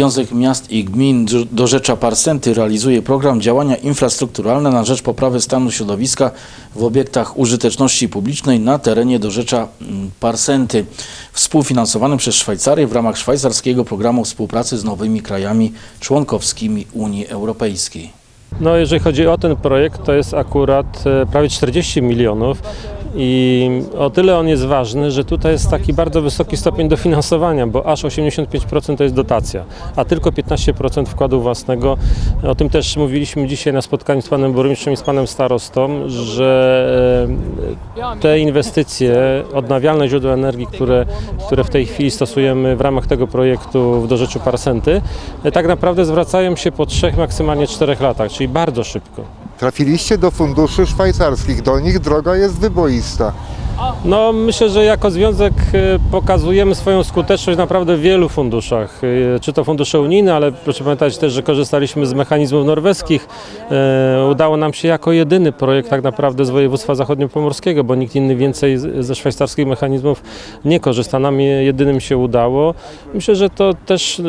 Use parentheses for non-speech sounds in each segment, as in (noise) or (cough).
Związek Miast i Gmin do- Dorzecza Parsenty realizuje program działania infrastrukturalne na rzecz poprawy stanu środowiska w obiektach użyteczności publicznej na terenie Dorzecza mm, Parsenty, współfinansowany przez Szwajcarię w ramach szwajcarskiego programu współpracy z nowymi krajami członkowskimi Unii Europejskiej. No, jeżeli chodzi o ten projekt, to jest akurat e, prawie 40 milionów i o tyle on jest ważny, że tutaj jest taki bardzo wysoki stopień dofinansowania, bo aż 85% to jest dotacja, a tylko 15% wkładu własnego. O tym też mówiliśmy dzisiaj na spotkaniu z panem burmistrzem i z panem starostą, że e, te inwestycje, odnawialne źródła energii, które, które w tej chwili stosujemy w ramach tego projektu w Dorzeczu Parsenty, e, tak naprawdę zwracają się po trzech, maksymalnie czterech latach, czyli bardzo szybko. Trafiliście do funduszy szwajcarskich, do nich droga jest wyboista. No myślę, że jako związek e, pokazujemy swoją skuteczność naprawdę w wielu funduszach. E, Czy to fundusze unijne, ale proszę pamiętać też, że korzystaliśmy z mechanizmów norweskich. E, Udało nam się jako jedyny projekt tak naprawdę z województwa zachodniopomorskiego, bo nikt inny więcej ze szwajcarskich mechanizmów nie korzysta. Nam je- jedynym się udało. Myślę, że to też,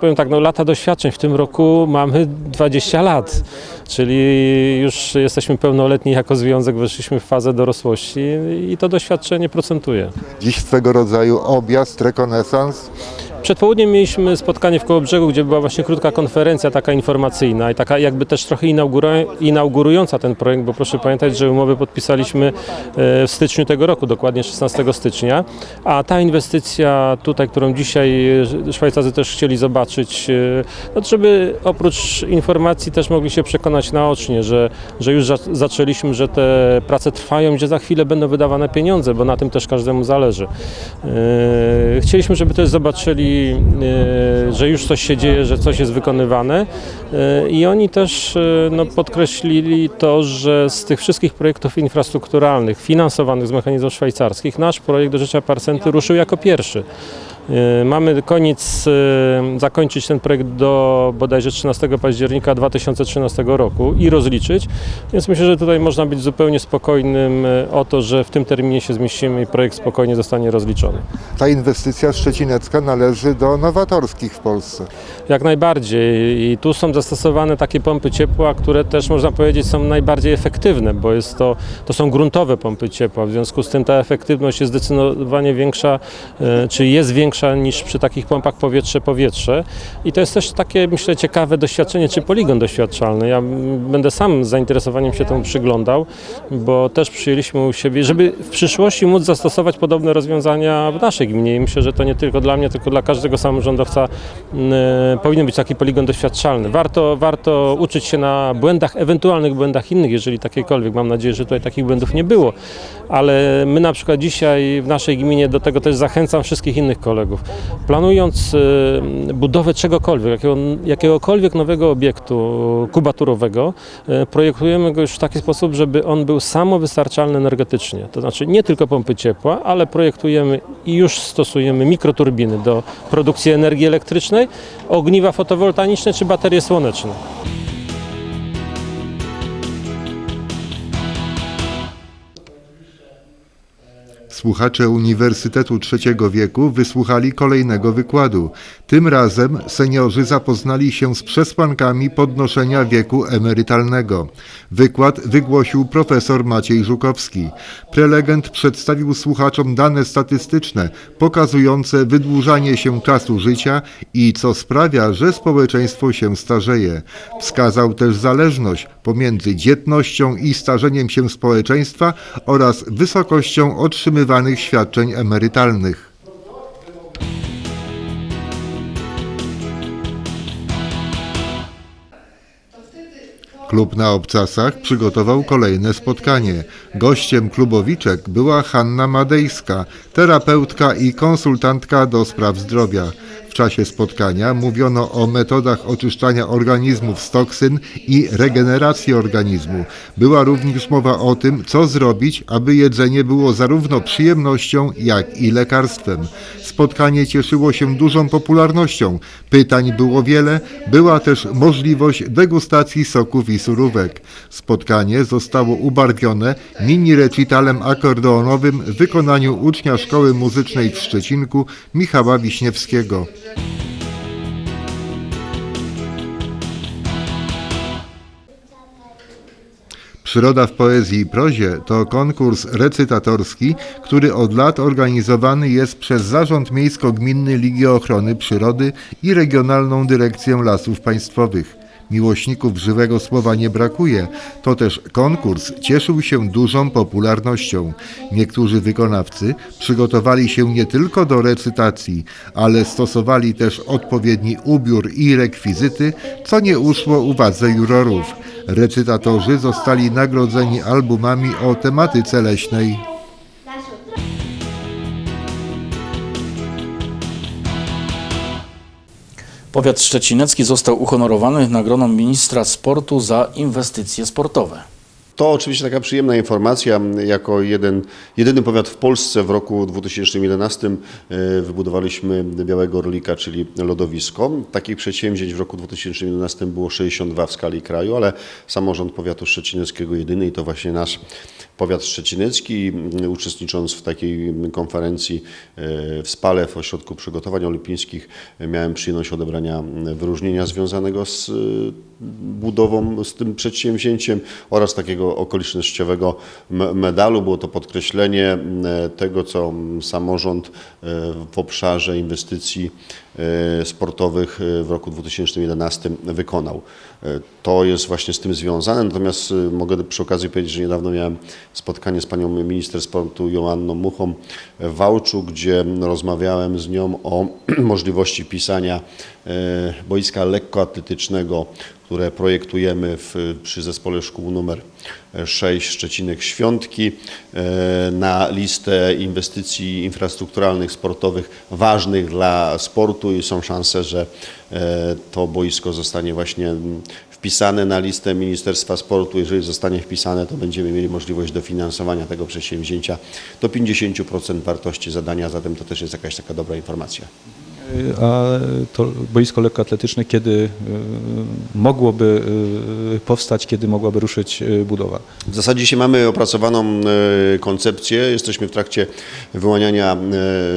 powiem tak, no, lata doświadczeń. W tym roku mamy 20 lat, czyli już jesteśmy pełnoletni jako związek, weszliśmy w fazę dorosłości i to doświadczenie procentuje. Dziś swego rodzaju objazd, rekonesans. Przed południem mieliśmy spotkanie w Kołobrzegu, gdzie była właśnie krótka konferencja taka informacyjna i taka jakby też trochę inaugurująca ten projekt, bo proszę pamiętać, że umowy podpisaliśmy e, w styczniu tego roku, dokładnie 16 stycznia, a ta inwestycja tutaj, którą dzisiaj Szwajcarzy też chcieli zobaczyć, e, no żeby oprócz informacji też mogli się przekonać naocznie, że, że już za- zaczęliśmy, że te prace trwają, gdzie za chwilę będą wydawane pieniądze, bo na tym też każdemu zależy. E, Chcieliśmy, żeby też zobaczyli, e, że już coś się dzieje, że coś jest wykonywane E, i oni też e, no, podkreślili to, że z tych wszystkich projektów infrastrukturalnych finansowanych z mechanizmów szwajcarskich nasz projekt do Rzecza Parsenty ruszył jako pierwszy. E, Mamy koniec, e, zakończyć ten projekt do bodajże 13 października 2013 roku i rozliczyć, więc myślę, że tutaj można być zupełnie spokojnym e, o to, że w tym terminie się zmieścimy i projekt spokojnie zostanie rozliczony. Ta inwestycja szczecinecka należy do nowatorskich w Polsce. Jak najbardziej i tu są zastosowane takie pompy ciepła, które też można powiedzieć są najbardziej efektywne, bo jest to, to są gruntowe pompy ciepła, w związku z tym ta efektywność jest zdecydowanie większa, czy jest większa niż przy takich pompach powietrze-powietrze i to jest też takie myślę ciekawe doświadczenie, czy poligon doświadczalny. Ja będę sam z zainteresowaniem się temu przyglądał, bo też przyjęliśmy u siebie, żeby w przyszłości móc zastosować podobne rozwiązania w naszej gminie i myślę, że to nie tylko dla mnie, tylko dla każdego samorządowca e, powinien być taki poligon doświadczalny. Warto, warto uczyć się na błędach, ewentualnych błędach innych, jeżeli takiekolwiek. Mam nadzieję, że tutaj takich błędów nie było, ale my na przykład dzisiaj w naszej gminie do tego też zachęcam wszystkich innych kolegów. Planując e, budowę czegokolwiek, jakiego, jakiegokolwiek nowego obiektu kubaturowego, e, projektujemy go już w taki sposób, żeby on był samowystarczalny energetycznie. To znaczy nie tylko pompy ciepła, ale projektujemy i już stosujemy mikroturbiny do produkcji energii elektrycznej, ogniwa fotowoltaiczne czy baterie słoneczne. Słuchacze Uniwersytetu Trzeciego Wieku wysłuchali kolejnego wykładu. Tym razem seniorzy zapoznali się z przesłankami podnoszenia wieku emerytalnego. Wykład wygłosił profesor Maciej Żukowski. Prelegent przedstawił słuchaczom dane statystyczne pokazujące wydłużanie się czasu życia i co sprawia, że społeczeństwo się starzeje. Wskazał też zależność pomiędzy dzietnością i starzeniem się społeczeństwa oraz wysokością otrzymywanych świadczeń emerytalnych. Klub na obcasach przygotował kolejne spotkanie. Gościem klubowiczek była Hanna Madejska, terapeutka i konsultantka do spraw zdrowia. Czasie spotkania mówiono o metodach oczyszczania organizmów z toksyn i regeneracji organizmu. Była również mowa o tym, co zrobić, aby jedzenie było zarówno przyjemnością, jak i lekarstwem. Spotkanie cieszyło się dużą popularnością. Pytań było wiele, była też możliwość degustacji soków i surówek. Spotkanie zostało ubarwione mini recitalem akordeonowym w wykonaniu ucznia Szkoły Muzycznej w Szczecinku Michała Wiśniewskiego. Przyroda w poezji i prozie to konkurs recytatorski, który od lat organizowany jest przez Zarząd Miejsko-Gminny Ligi Ochrony Przyrody i Regionalną Dyrekcję Lasów Państwowych. Miłośników żywego słowa nie brakuje, to też konkurs cieszył się dużą popularnością. Niektórzy wykonawcy przygotowali się nie tylko do recytacji, ale stosowali też odpowiedni ubiór i rekwizyty, co nie uszło uwadze jurorów. Recytatorzy zostali nagrodzeni albumami o tematyce leśnej. Powiat szczecinecki został uhonorowany nagrodą ministra sportu za inwestycje sportowe. To oczywiście taka przyjemna informacja. Jako jeden, jedyny powiat w Polsce w roku 2011 e, wybudowaliśmy Białego Orlika, czyli lodowisko. Takich przedsięwzięć w roku 2011 było 62 w skali kraju, ale samorząd powiatu szczecineckiego jedyny i to właśnie nasz powiat szczecinecki, m, uczestnicząc w takiej konferencji e, w Spale w Ośrodku Przygotowań Olimpijskich, e, miałem przyjemność odebrania m, wyróżnienia związanego z e, budową, z tym przedsięwzięciem oraz takiego okolicznościowego me- medalu. Było to podkreślenie m, tego, co samorząd e, w obszarze inwestycji e, sportowych e, w roku 2011 wykonał. E, To jest właśnie z tym związane, natomiast e, mogę przy okazji powiedzieć, że niedawno miałem spotkanie z panią minister sportu Joanną Muchą w Wałczu, gdzie rozmawiałem z nią o (clears throat) możliwości pisania e, boiska lekkoatletycznego, które projektujemy w, przy zespole szkół numer 6 Szczecinek Świątki e, na listę inwestycji infrastrukturalnych, sportowych ważnych dla sportu i są szanse, że e, to boisko zostanie właśnie mm, wpisane na listę Ministerstwa Sportu. Jeżeli zostanie wpisane, to będziemy mieli możliwość dofinansowania tego przedsięwzięcia do 50% wartości zadania, zatem to też jest jakaś taka dobra informacja. A to boisko lekkoatletyczne kiedy y, mogłoby y, powstać, kiedy mogłaby ruszyć y, budowa? W zasadzie dzisiaj mamy opracowaną e, koncepcję. Jesteśmy w trakcie wyłaniania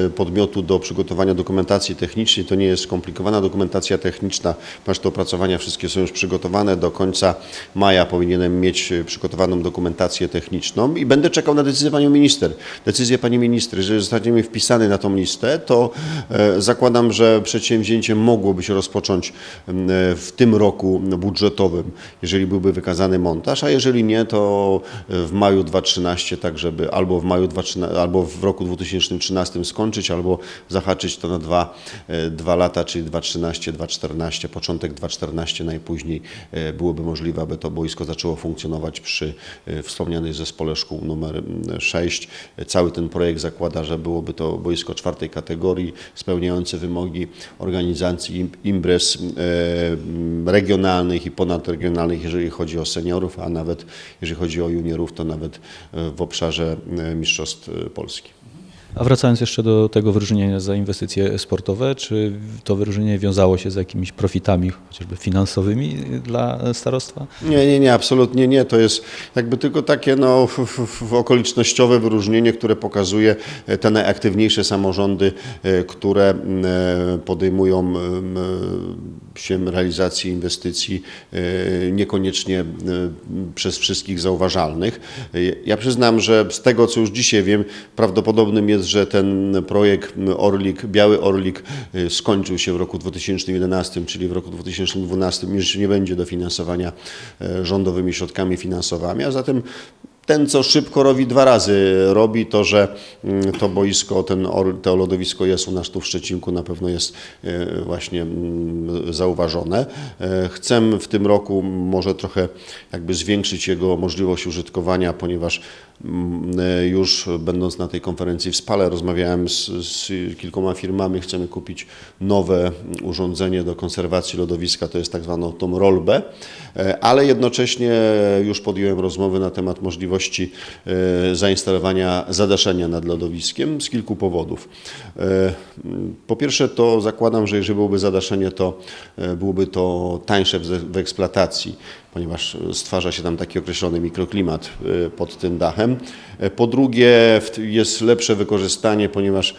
e, podmiotu do przygotowania dokumentacji technicznej. To nie jest skomplikowana dokumentacja techniczna, ponieważ te opracowania wszystkie są już przygotowane. Do końca maja powinienem mieć e, przygotowaną dokumentację techniczną i będę czekał na decyzję panią minister. Decyzję pani minister. Jeżeli zostaniemy wpisany na tą listę, to e, zakładam, że przedsięwzięcie mogłoby się rozpocząć m, w tym roku budżetowym, jeżeli byłby wykazany montaż, a jeżeli nie, to w maju 2013, tak żeby albo w maju 2013, albo w roku 2013 skończyć, albo zahaczyć to na dwa, e, dwa lata, czyli 2013, 2014, początek 2014 najpóźniej e, byłoby możliwe, aby to boisko zaczęło funkcjonować przy e, wspomnianej zespole szkół numer 6. Cały ten projekt zakłada, że byłoby to boisko czwartej kategorii, spełniające wymogi organizacji im- imprez e, regionalnych i ponadregionalnych, jeżeli chodzi o seniorów, a nawet jeżeli chodzi o juniorów, to nawet e, w obszarze e, Mistrzostw Polski. A wracając jeszcze do tego wyróżnienia za inwestycje sportowe, czy to wyróżnienie wiązało się z jakimiś profitami, chociażby finansowymi dla starostwa? Nie, nie, nie, absolutnie nie. To jest jakby tylko takie no, okolicznościowe wyróżnienie, które pokazuje e, te najaktywniejsze samorządy, e, które e, podejmują się realizacji inwestycji niekoniecznie przez wszystkich zauważalnych. Ja przyznam, że z tego, co już dzisiaj wiem, prawdopodobnym jest, że ten projekt Orlik, Biały Orlik e, skończył się w roku 2011, czyli w roku 2012 już nie będzie dofinansowania e, rządowymi środkami finansowymi, a zatem ten, co szybko robi dwa razy, robi to, że mm, to boisko, ten, to lodowisko jest u nas tu w Szczecinku, na pewno jest e, właśnie mm, zauważone. Chcę w tym roku może trochę jakby zwiększyć jego możliwość użytkowania, ponieważ już będąc na tej konferencji w Spale rozmawiałem z, z kilkoma firmami, chcemy kupić nowe urządzenie do konserwacji lodowiska, to jest tak zwaną tą rolbę, e, ale jednocześnie już podjąłem rozmowy na temat możliwości e, zainstalowania zadaszenia nad lodowiskiem z kilku powodów. E, Po pierwsze to zakładam, że jeżeli byłoby zadaszenie, to e, byłoby to tańsze w, w eksploatacji, ponieważ stwarza się tam taki określony mikroklimat e, pod tym dachem. E, Po drugie jest lepsze wykorzystanie, ponieważ e,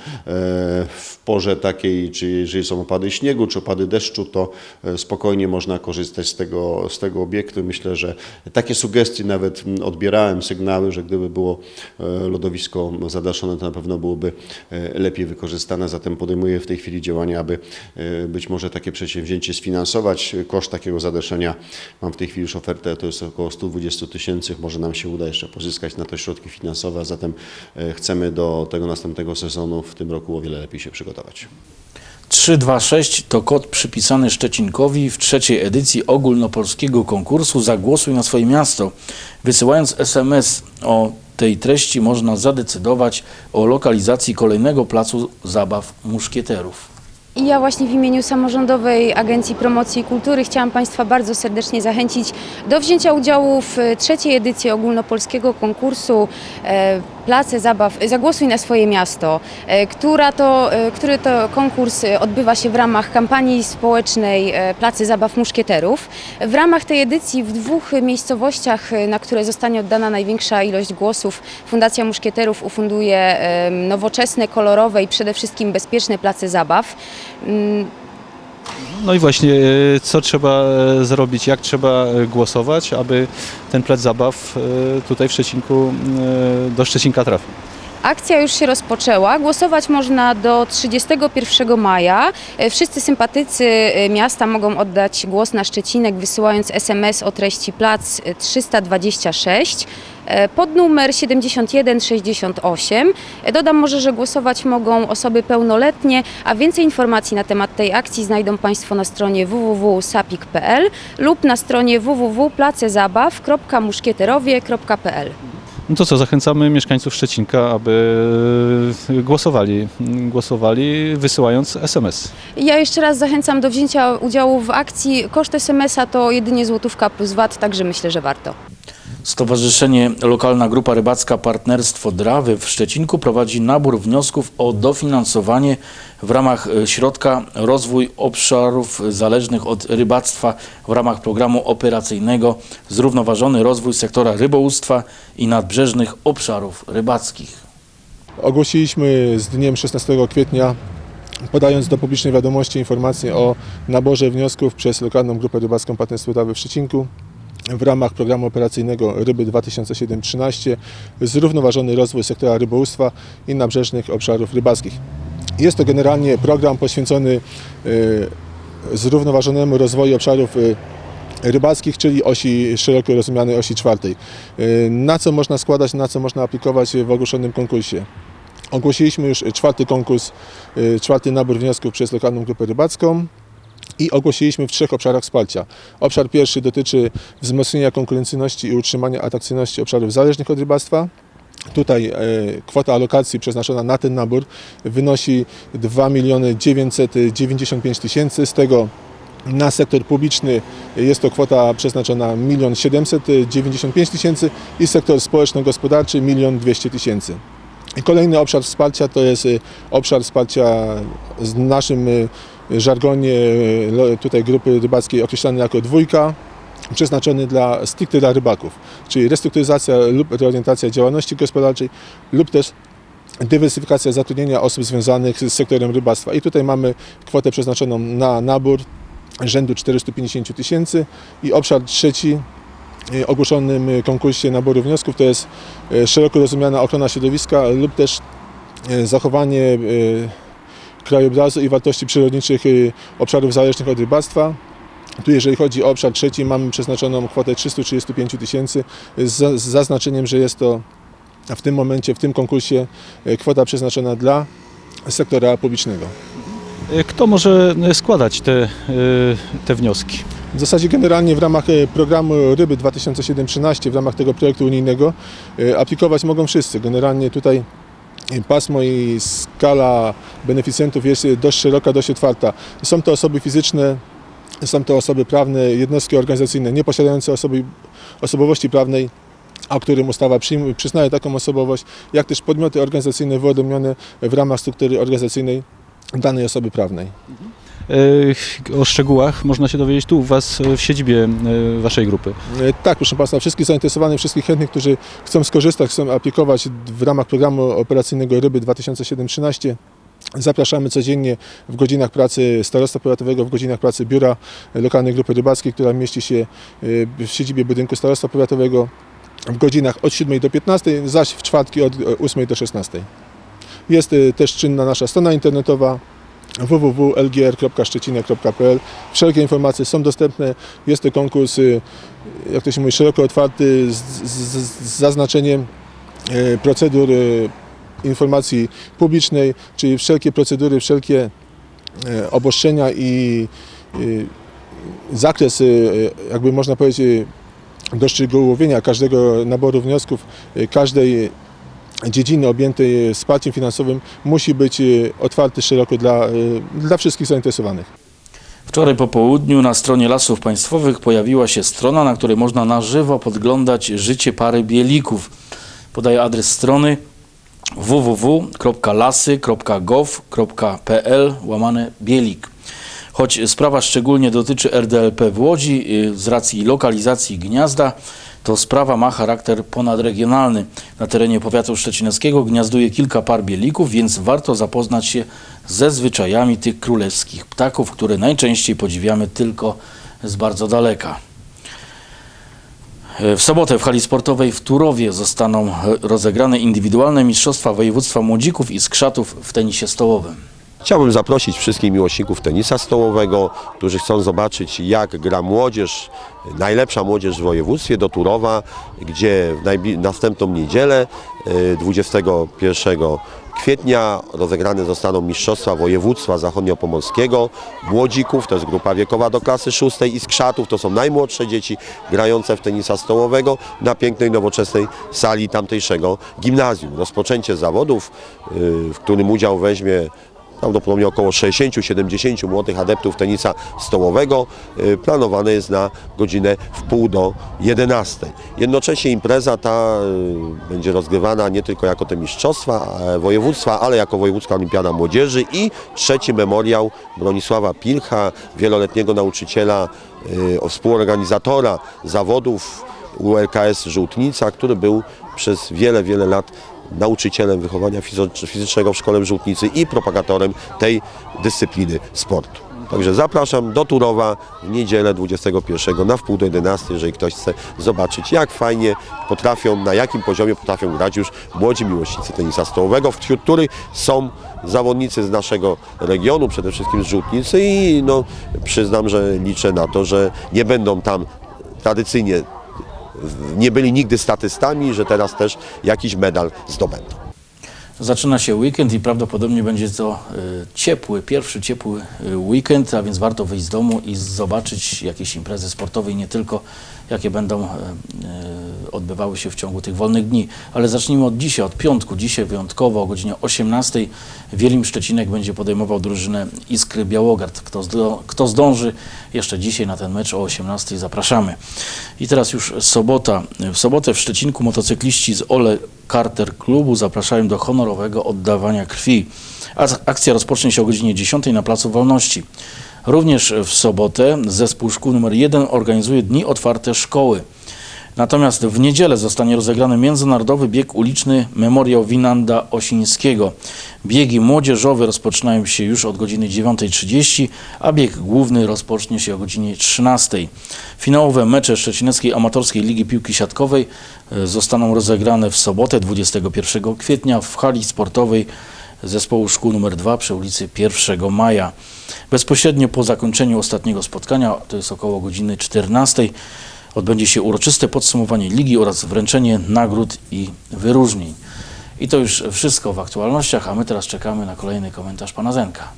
w porze takiej, czy jeżeli są opady śniegu, czy opady deszczu, to e, spokojnie można korzystać z tego, z tego obiektu. Myślę, że takie sugestie nawet odbierałem, sygnały, że gdyby było e, lodowisko zadaszone, to na pewno byłoby e, lepiej wykorzystane. Zatem podejmuję w tej chwili działania, aby e, być może takie przedsięwzięcie sfinansować. Koszt takiego zadaszenia, mam w tej chwili już ofertę, to jest około 120 tysięcy. Może nam się uda jeszcze pozyskać na to środki finansowe, a zatem e, chcemy do tego następnego sezonu w tym roku o wiele lepiej się przygotować. 326 to kod przypisany Szczecinkowi w trzeciej edycji ogólnopolskiego konkursu Zagłosuj na swoje miasto. Wysyłając SMS o tej treści można zadecydować o lokalizacji kolejnego placu zabaw muszkieterów. I ja właśnie w imieniu Samorządowej Agencji Promocji Kultury chciałam Państwa bardzo serdecznie zachęcić do wzięcia udziału w e, trzeciej edycji ogólnopolskiego konkursu e, Place Zabaw Zagłosuj na swoje miasto, e, która to, e, który to konkurs e, odbywa się w ramach kampanii społecznej e, Place Zabaw Muszkieterów. W ramach tej edycji w dwóch miejscowościach, e, na które zostanie oddana największa ilość głosów, Fundacja Muszkieterów ufunduje e, nowoczesne, kolorowe i przede wszystkim bezpieczne place zabaw. Mm, No i właśnie, e, co trzeba e, zrobić, jak trzeba e, głosować, aby ten plac zabaw tutaj w Szczecinku, do Szczecinka trafił. Akcja już się rozpoczęła. Głosować można do 31 maja. E, Wszyscy sympatycy e, miasta mogą oddać głos na Szczecinek, wysyłając SMS o treści plac e, 326 e, pod numer 7168. E, Dodam może, że głosować mogą osoby pełnoletnie, a więcej informacji na temat tej akcji znajdą Państwo na stronie www.sapik.pl lub na stronie www.placezabaw.muszkieterowie.pl. No to co, zachęcamy mieszkańców Szczecinka, aby e, głosowali, głosowali wysyłając SMS. Ja jeszcze raz zachęcam do wzięcia udziału w akcji. Koszt SMS-a to jedynie złotówka plus VAT, także myślę, że warto. Stowarzyszenie Lokalna Grupa Rybacka Partnerstwo Drawy w Szczecinku prowadzi nabór wniosków o dofinansowanie w ramach e, środka Rozwój Obszarów Zależnych od Rybactwa w ramach programu operacyjnego Zrównoważony Rozwój Sektora Rybołówstwa i Nadbrzeżnych Obszarów Rybackich. Ogłosiliśmy z dniem 16 kwietnia, podając do publicznej wiadomości informację o naborze wniosków przez lokalną grupę rybacką Partnerstwo Drawy w Szczecinku w ramach programu operacyjnego Ryby 2007-13 Zrównoważony rozwój sektora rybołówstwa i nabrzeżnych obszarów rybackich. Jest to generalnie program poświęcony e, zrównoważonemu rozwoju obszarów e, rybackich, czyli osi szeroko rozumianej osi czwartej. E, Na co można składać, na co można aplikować w ogłoszonym konkursie? Ogłosiliśmy już czwarty konkurs, czwarty nabór wniosków przez lokalną grupę rybacką i ogłosiliśmy w trzech obszarach wsparcia. Obszar pierwszy dotyczy wzmocnienia konkurencyjności i utrzymania atrakcyjności obszarów zależnych od rybactwa. Tutaj e, kwota alokacji przeznaczona na ten nabór wynosi 2 995 tysięcy, z tego na sektor publiczny jest to kwota przeznaczona 1 795 tysięcy i sektor społeczno-gospodarczy 1 200 tysięcy. Kolejny obszar wsparcia to jest y, obszar wsparcia w naszym y, żargonie lo- tutaj grupy rybackiej określany jako dwójka, przeznaczony dla stricte dla rybaków, czyli restrukturyzacja lub reorientacja działalności gospodarczej lub też dywersyfikacja zatrudnienia osób związanych z sektorem rybactwa. I tutaj mamy kwotę przeznaczoną na nabór rzędu 450 tysięcy i obszar trzeci y, ogłoszonym konkursie naboru wniosków to jest y, szeroko rozumiana ochrona środowiska lub też zachowanie krajobrazu i wartości przyrodniczych y, obszarów zależnych od rybactwa. Tu jeżeli chodzi o obszar trzeci mamy przeznaczoną kwotę 335 tysięcy z zaznaczeniem, że jest to w tym momencie, w tym konkursie y, kwota przeznaczona dla sektora publicznego. E, Kto może składać te, te wnioski? W zasadzie generalnie w ramach programu Ryby 2007-13, w ramach tego projektu unijnego aplikować mogą wszyscy. Generalnie tutaj pasmo i skala beneficjentów jest dość szeroka, dość otwarta. Są to osoby fizyczne, są to osoby prawne, jednostki organizacyjne nieposiadające osoby, osobowości prawnej, a którym ustawa przyznaje taką osobowość, jak też podmioty organizacyjne wyodrębnione w ramach struktury organizacyjnej danej osoby prawnej. E, O szczegółach można się dowiedzieć tu u Was e, w siedzibie e, Waszej grupy. Tak, proszę Państwa, wszystkich zainteresowanych, wszystkich chętnych, którzy chcą skorzystać, chcą aplikować w ramach programu operacyjnego Ryby 2007-13. Zapraszamy codziennie w godzinach pracy Starostwa Powiatowego, w godzinach pracy Biura Lokalnej Grupy Rybackiej, która mieści się w siedzibie budynku Starostwa Powiatowego w godzinach od 7 do 15, zaś w czwartki od 8 do 16. Jest też czynna nasza strona internetowa www.lgr.szczecinia.pl. Wszelkie informacje są dostępne. Jest to konkurs, y, jak to się mówi, szeroko otwarty z, z, z zaznaczeniem e, procedur e, informacji publicznej, czyli wszelkie procedury, wszelkie obostrzenia i y, zakres, y, jakby można powiedzieć, doszczegółowienia każdego naboru wniosków, y, każdej dziedziny objętej wsparciem finansowym musi być y, otwarty szeroko dla, y, dla wszystkich zainteresowanych. Wczoraj po południu na stronie Lasów Państwowych pojawiła się strona, na której można na żywo podglądać życie pary bielików. Podaję adres strony www.lasy.gov.pl łamane bielik. Choć sprawa szczególnie dotyczy RDLP w Łodzi y, z racji lokalizacji gniazda, to sprawa ma charakter ponadregionalny. Na terenie powiatu szczecineckiego gniazduje kilka par bielików, więc warto zapoznać się ze zwyczajami tych królewskich ptaków, które najczęściej podziwiamy tylko z bardzo daleka. W sobotę w hali sportowej w Turowie zostaną rozegrane indywidualne Mistrzostwa Województwa Młodzików i Skrzatów w tenisie stołowym. Chciałbym zaprosić wszystkich miłośników tenisa stołowego, którzy chcą zobaczyć jak gra młodzież, najlepsza młodzież w województwie do Turowa, gdzie w następną niedzielę y, 21 kwietnia rozegrane zostaną Mistrzostwa Województwa Zachodniopomorskiego młodzików, to jest grupa wiekowa do klasy szóstej i skrzatów, to są najmłodsze dzieci grające w tenisa stołowego na pięknej, nowoczesnej sali tamtejszego gimnazjum. Rozpoczęcie zawodów, y, w którym udział weźmie prawdopodobnie około 60-70 młodych adeptów tenisa stołowego. y, Planowane jest na godzinę w pół do 11. Jednocześnie impreza ta y, będzie rozgrywana nie tylko jako te mistrzostwa e, województwa, ale jako Wojewódzka Olimpiada Młodzieży i trzeci memoriał Bronisława Pilcha, wieloletniego nauczyciela, y, współorganizatora zawodów ULKS Żółtnica, który był przez wiele, wiele lat nauczycielem wychowania fizycznego w szkole Żółtnicy i propagatorem tej dyscypliny sportu. Także zapraszam do Turowa w niedzielę 21 na wpół do 11, jeżeli ktoś chce zobaczyć jak fajnie potrafią, na jakim poziomie potrafią grać już młodzi miłośnicy tenisa stołowego, wśród których są zawodnicy z naszego regionu, przede wszystkim z Żółtnicy i no, przyznam, że liczę na to, że nie będą tam tradycyjnie nie byli nigdy statystami, że teraz też jakiś medal zdobędą. Zaczyna się weekend i prawdopodobnie będzie to y, ciepły, pierwszy ciepły y, weekend, a więc warto wyjść z domu i zobaczyć jakieś imprezy sportowe i nie tylko, jakie będą y, y, odbywały się w ciągu tych wolnych dni. Ale zacznijmy od dzisiaj, od piątku. Dzisiaj wyjątkowo o godzinie 18 Wielim Szczecinek będzie podejmował drużynę Iskry Białogard. Kto, zdo, kto zdąży jeszcze dzisiaj na ten mecz o 18 zapraszamy. I teraz już sobota. W sobotę w Szczecinku motocykliści z Ole Carter Klubu zapraszają do honorowego oddawania krwi. Ak- Akcja rozpocznie się o godzinie 10 na Placu Wolności. Również w sobotę zespół szkół nr 1 organizuje Dni Otwarte Szkoły. Natomiast w niedzielę zostanie rozegrany międzynarodowy bieg uliczny Memoriał Winanda Osińskiego. Biegi młodzieżowe rozpoczynają się już od godziny 9.30, a bieg główny rozpocznie się o godzinie 13.00. Finałowe mecze Szczecineckiej Amatorskiej Ligi Piłki Siatkowej e, zostaną rozegrane w sobotę 21 kwietnia w hali sportowej zespołu szkół nr 2 przy ulicy 1 Maja. Bezpośrednio po zakończeniu ostatniego spotkania, to jest około godziny 14, odbędzie się uroczyste podsumowanie ligi oraz wręczenie nagród i wyróżnień. I to już wszystko w aktualnościach, a my teraz czekamy na kolejny komentarz pana Zenka.